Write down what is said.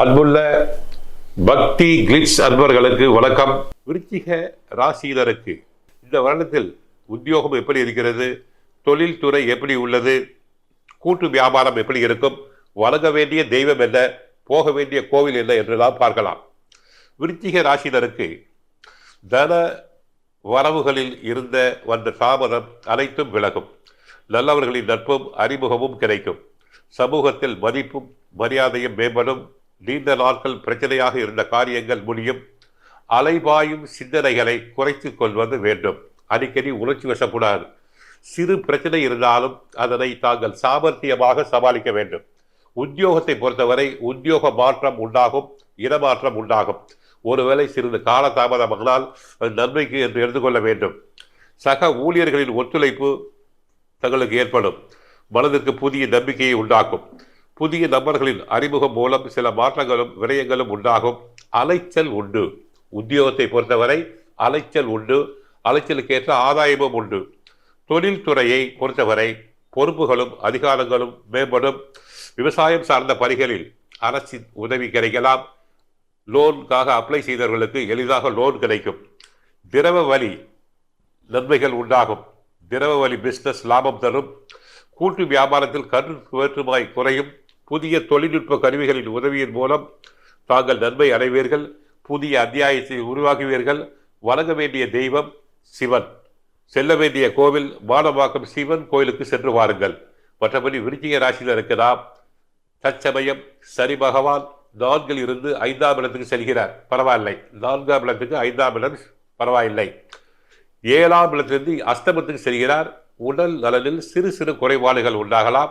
அன்புள்ள பக்தி கிளிட்ஸ் அன்பர்களுக்கு வணக்கம். விருச்சிக ராசியினருக்கு இந்த வருடத்தில் உத்தியோகம் எப்படி இருக்கிறது? தொழில்துறை எப்படி உள்ளது? கூட்டு வியாபாரம் எப்படி இருக்கும்? வழங்க வேண்டிய தெய்வம் என்ன? போக வேண்டிய கோவில் என்ன என்றெல்லாம் பார்க்கலாம். விருச்சிக ராசியினருக்கு தன வரவுகளில் இருந்த வந்த தாமதம் அனைத்தும் விலகும். நல்லவர்களின் நட்பும் அறிமுகமும் கிடைக்கும். சமூகத்தில் மதிப்பும் மரியாதையும் மேம்படும். நீண்ட நாட்கள் பிரச்சனையாக இருந்த காரியங்கள் முடியும். அலைபாயும் சிந்தனைகளை குறைத்து கொள்வது வேண்டும். அடிக்கடி உணர்ச்சி வசப்படாது. சிறு பிரச்சனை இருந்தாலும் அதனை தாங்கள் சாமர்த்தியமாக சமாளிக்க வேண்டும். உத்தியோகத்தை பொறுத்தவரை உத்தியோக மாற்றம் உண்டாகும் இடமாற்றம் உண்டாகும். ஒருவேளை சிறிது காலதாமதமானால் அது நன்மைக்கு என்று எடுத்துக்கொள்ள வேண்டும். சக ஊழியர்களின் ஒத்துழைப்பு தங்களுக்கு ஏற்படும். மனதிற்கு புதிய நம்பிக்கையை உண்டாக்கும். புதிய நபர்களின் அறிமுகம் மூலம் சில மாற்றங்களும் விரயங்களும் உண்டாகும். அலைச்சல் உண்டு. உத்தியோகத்தை பொறுத்தவரை அலைச்சல் உண்டு. அலைச்சலுக்கேற்ற ஆதாயமும் உண்டு. தொழில்துறையை பொறுத்தவரை பொறுப்புகளும் அதிகாரங்களும் மேம்படும். விவசாயம் சார்ந்த பணிகளில் அரசின் உதவி கிடைக்கலாம். லோனுக்காக அப்ளை செய்தவர்களுக்கு எளிதாக லோன் கிடைக்கும். திரவ வழி நன்மைகள் உண்டாகும். திரவ வழி பிஸ்னஸ் லாபம் தரும். கூட்டு வியாபாரத்தில் கருத்து வேற்றுமாய் குறையும். புதிய தொழில்நுட்ப கருவிகளின் உதவியின் மூலம் தாங்கள் நன்மை அடைவீர்கள். புதிய அத்தியாயத்தை உருவாக்குவீர்கள். வணங்க வேண்டிய தெய்வம் சிவன். செல்ல வேண்டிய கோவில் மானவாக்கம் சிவன் கோயிலுக்கு சென்று வாருங்கள். மற்றபடி விருச்சிக ராசியில் இருக்கலாம் தற்சமயம் சரி பகவான் நான்கில் இருந்து ஐந்தாம் இடத்துக்கு செல்கிறார். பரவாயில்லை. நான்காம் இடத்துக்கு ஐந்தாம் இடம் பரவாயில்லை. ஏழாம் இடத்திலிருந்து அஸ்தமத்துக்கு செல்கிறார். உடல் நலனில் சிறு சிறு குறைபாடுகள் உண்டாகலாம்.